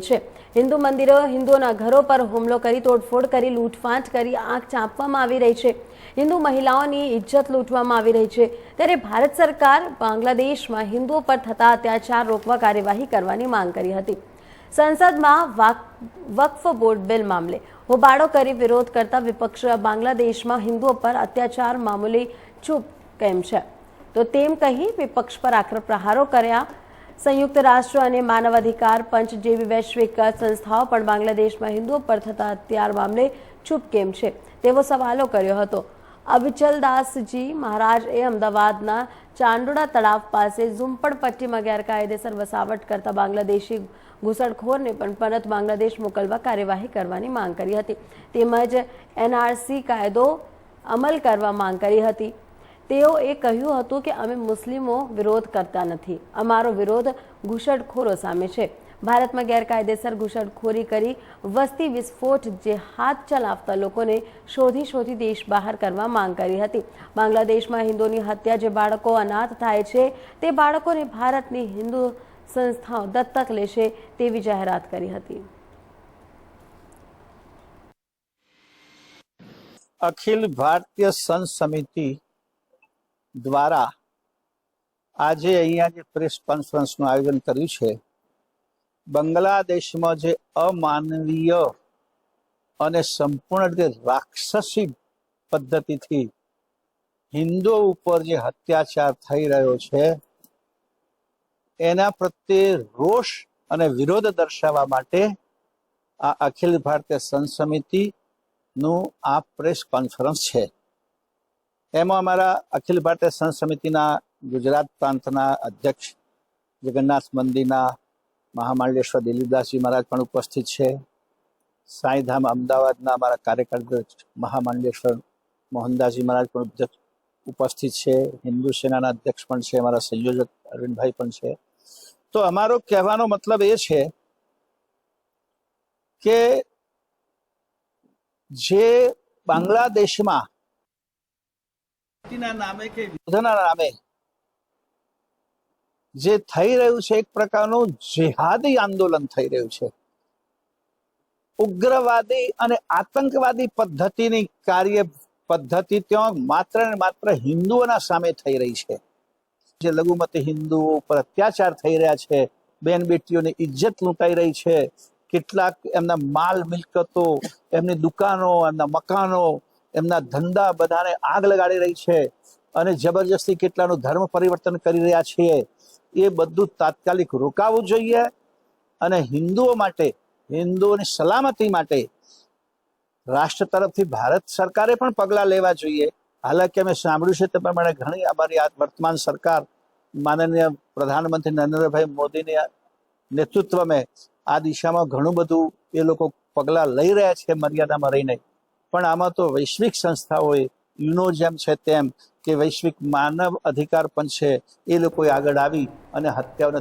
છે. હિન્દુ મંદિરો હિન્દુઓના ઘરો પર હુમલો કરી તોડફોડ કરી, લૂંટફાટ કરી આંખ ચાંપવામાં આવી રહી છે. હિન્દુ મહિલાઓની ઇજ્જત લૂંટવામાં આવી રહી છે. ત્યારે ભારત સરકાર બાંગ્લાદેશમાં હિન્દુઓ પર થતા અત્યાચાર રોકવા કાર્યવાહી કરવાની માંગ કરી હતી. સંસદમાં વકફ બોર્ડ બિલ મામલે હોબાળો કરી વિરોધ કરતા વિપક્ષ બાંગ્લાદેશમાં હિન્દુઓ પર અત્યાચાર મામૂલી ચૂપ કેમ છે? તો તેમ કહી વિપક્ષ પર આક્ર પ્રહારો કર્યા સંયુક્ત રાષ્ટ્ર અને માનવ અધિકાર પંચ જેવી વૈશ્વિક સંસ્થાઓ પણ બાંગ્લાદેશમાં હિન્દુઓ પર થતા અત્યાર મામલે ચૂપ કેમ છે. તેવો સવાલો કર્યો હતો. અબચલદાસજી એ અમદાવાદના ચાંડોડા તળાવ પાસે ઝુંપડપટ્ટીમાં ગેરકાયદેસર વસાવટ કરતા બાંગ્લાદેશી ઘૂસણખોરને પણ પરત બાંગ્લાદેશ મોકલવા કાર્યવાહી કરવાની માંગ કરી હતી. તેમજ એનઆરસી કાયદો અમલ કરવા માંગ કરી હતી. તેઓએ કહ્યું હતું કે અમે મુસ્લિમો વિરોધ કરતા નથી. અમારો વિરોધ ઘૂસણખોરો સામે છે. ભારતમાં ગેરકાયદેસર ઘૂસણખોરી કરી વસ્તી વિસ્ફોટ જે હાથ ચલાવતા લોકોને શોધી શોધી દેશ બહાર કરવા માંગ કરી હતી. બાંગ્લાદેશમાં હિન્દુની હત્યા જે બાળકો અનાથ થાય છે, તે બાળકોને ભારતની હિન્દુ સંસ્થાઓ દત્તક લેશે તેવી જાહેરાત કરી હતી. અખિલ ભારતીય સંત સમિતિ દ્વારા આજે અહીંયા જે પ્રેસ કોન્ફરન્સનું આયોજન કર્યું છે, બાંગ્લાદેશમાં જે અમાનવીય અને સંપૂર્ણ રીતે રાક્ષસી પદ્ધતિથી હિન્દુઓ ઉપર જે અત્યાચાર થઈ રહ્યો છે, એના પ્રત્યે રોષ અને વિરોધ દર્શાવવા માટે આ અખિલ ભારતીય સમિતિ આ પ્રેસ કોન્ફરન્સ છે. એમાં અમારા અખિલ ભારતીય સંત સમિતિના ગુજરાત પ્રાંતના અધ્યક્ષ જગન્નાથ મંદિરના મહામાંડલેશ્વર દિલીપદાસજી મહારાજ પણ ઉપસ્થિત છે. સાંઈધામ અમદાવાદના અમારા કાર્યકર્તા મહામાંડલેશ્વર મોહનદાસજી મહારાજ પણ ઉપસ્થિત છે. હિન્દુ સેનાના અધ્યક્ષ પણ છે. અમારા સંયોજક અરવિંદભાઈ પણ છે. તો અમારો કહેવાનો મતલબ એ છે કે જે બાંગ્લાદેશમાં ના નામે કે યુદ્ધના નામે. જે થઈ રહ્યું છે એક પ્રકારનું જેહાદી આંદોલન થઈ રહ્યું છે. ઉગ્રવાદી અને આતંકવાદી પદ્ધતિની કાર્ય પદ્ધતિ ત્યાં માત્ર ને માત્ર હિન્દુઓના સામે થઈ રહી છે. જે લઘુમતી હિન્દુઓ પર અત્યાચાર થઈ રહ્યા છે બેન બેટીઓની ઇજ્જત લૂંટાઈ રહી છે, કેટલાક એમના માલ મિલકતો, એમની દુકાનો, એમના મકાનો એમના ધંધા બધાને આગ લગાડી રહી છે અને જબરજસ્તી કેટલાનું ધર્મ પરિવર્તન કરી રહ્યા છીએ એ બધું તાત્કાલિક રોકાવું જોઈએ અને હિન્દુઓ માટે, હિન્દુઓની સલામતી માટે રાષ્ટ્ર તરફથી ભારત સરકારે પણ પગલાં લેવા જોઈએ. હાલાકી અમે સાંભળ્યું છે તે પ્રમાણે ઘણી અમારી આ વર્તમાન સરકાર માનનીય પ્રધાનમંત્રી નરેન્દ્રભાઈ મોદીની નેતૃત્વમાં આ દિશામાં ઘણું બધું એ લોકો પગલાં લઈ રહ્યા છે મર્યાદામાં રહીને. પણ આમાં તો વૈશ્વિક સંસ્થાઓએ યુનો જેમ છે તેમ કે વૈશ્વિક માનવ અધિકાર પણ છે, એ લોકોએ આગળ આવી અને હત્યાઓને